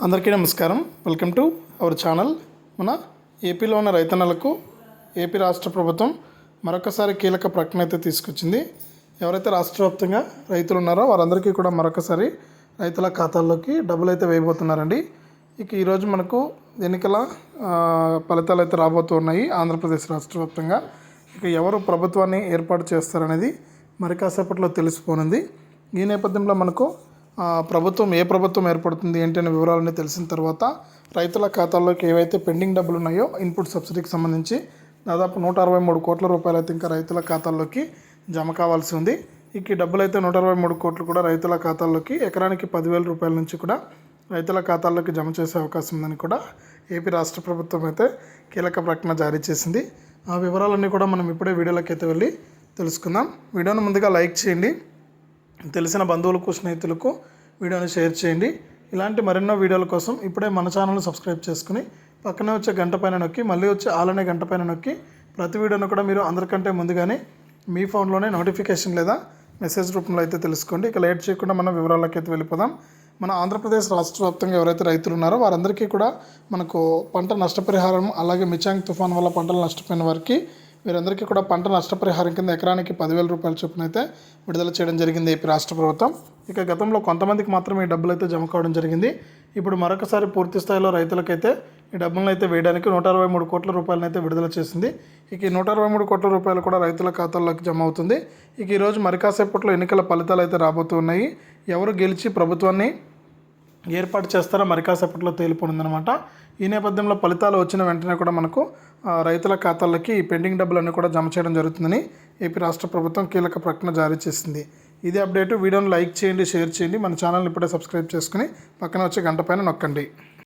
అందరికీ నమస్కారం. Welcome to our channel మన ఏపీలో ఉన్న రైతన్నలకు ఏపీ రాష్ట్ర ప్రభుత్వం మరొకసారి కీలక ప్రకటన అయితే తీసుకొచ్చింది. ఎవరైతే రాష్ట్ర వ్యాప్తంగా రైతులు ఉన్నారో వారందరికీ కూడా మరొకసారి రైతుల ఖాతాల్లోకి డబ్బులు అయితే వేయబోతున్నారండి. ఇక ఈరోజు మనకు ఎన్నికల ఫలితాలు అయితే రాబోతున్నాయి ఆంధ్రప్రదేశ్ రాష్ట్ర వ్యాప్తంగా. ఇక ఎవరు ప్రభుత్వాన్ని ఏర్పాటు చేస్తారనేది మరి కాసేపట్లో తెలిసిపోనుంది. ఈ నేపథ్యంలో మనకు ప్రభుత్వం ఏ ప్రభుత్వం ఏర్పడుతుంది ఏంటి అనే వివరాలన్నీ తెలిసిన తర్వాత రైతుల ఖాతాల్లోకి ఏవైతే పెండింగ్ డబ్బులు ఉన్నాయో ఇన్పుట్ సబ్సిడీకి సంబంధించి దాదాపు నూట అరవై మూడు కోట్ల రూపాయలు అయితే ఇంకా రైతుల ఖాతాల్లోకి జమ కావాల్సి ఉంది. ఇక డబ్బులు అయితే నూట అరవై మూడు కోట్లు కూడా రైతుల ఖాతాల్లోకి ఎకరానికి పదివేల రూపాయల నుంచి కూడా రైతుల ఖాతాల్లోకి జమ చేసే అవకాశం ఉందని కూడా ఏపీ రాష్ట్ర ప్రభుత్వం అయితే కీలక ప్రకటన జారీ చేసింది. ఆ వివరాలన్నీ కూడా మనం ఇప్పుడే వీడియోలోకి అయితే వెళ్ళి తెలుసుకుందాం. వీడియోను ముందుగా లైక్ చేయండి. తెలిసిన బంధువులకు స్నేహితులకు వీడియోని షేర్ చేయండి. ఇలాంటి మరెన్నో వీడియోల కోసం ఇప్పుడే మన ఛానల్ని సబ్స్క్రైబ్ చేసుకుని పక్కనే వచ్చే గంట పైన నొక్కి మళ్ళీ వచ్చే ఆలనే గంట పైన నొక్కి ప్రతి వీడియోను కూడా మీరు అందరికంటే ముందుగానే మీ ఫోన్లోనే నోటిఫికేషన్ లేదా మెసేజ్ రూపంలో అయితే తెలుసుకోండి. ఇక లేట్ చేయకుండా మనం వివరాలకి అయితే వెళ్ళిపోదాం. మన ఆంధ్రప్రదేశ్ రాష్ట్ర వ్యాప్తంగా ఎవరైతే రైతులు ఉన్నారో వారందరికీ కూడా మనకు పంట నష్టపరిహారం అలాగే మిచాంగ్ తుఫాన్ వల్ల పంటలు నష్టపోయిన వారికి వీరందరికీ కూడా పంట నష్టపరిహారం కింద ఎకరానికి పదివేల రూపాయల చొప్పున అయితే విడుదల చేయడం జరిగింది ఏపీ రాష్ట్ర ప్రభుత్వం. ఇక గతంలో కొంతమందికి మాత్రమే ఈ డబ్బులు అయితే జమ కావడం జరిగింది. ఇప్పుడు మరొకసారి పూర్తి స్థాయిలో రైతులకైతే ఈ డబ్బులను అయితే వేయడానికి నూట అరవై మూడు కోట్ల రూపాయలను అయితే విడుదల చేసింది. ఇక ఈ నూట అరవై మూడు కోట్ల రూపాయలు కూడా రైతుల ఖాతాల్లోకి జమ అవుతుంది. ఇక ఈరోజు మరి కాసేపట్లో ఎన్నికల ఫలితాలు అయితే రాబోతున్నాయి ఎవరు గెలిచి ప్రభుత్వాన్ని ఏర్పాటు చేస్తారో మరి కాసేపట్లో తేలిపోనుందనమాట ఈ నేపథ్యంలో ఫలితాలు వచ్చిన వెంటనే కూడా మనకు రైతుల ఖాతాలకి పెండింగ్ డబ్బులన్నీ కూడా జమ చేయడం జరుగుతుందని ఏపీ రాష్ట్ర ప్రభుత్వం కీలక ప్రకటన జారీ చేసింది. ఇదే అప్డేట్ వీడియోని లైక్ చేయండి షేర్ చేయండి. మన ఛానల్ని ఇప్పుడే సబ్స్క్రైబ్ చేసుకుని పక్కన వచ్చే గంట పైన నొక్కండి.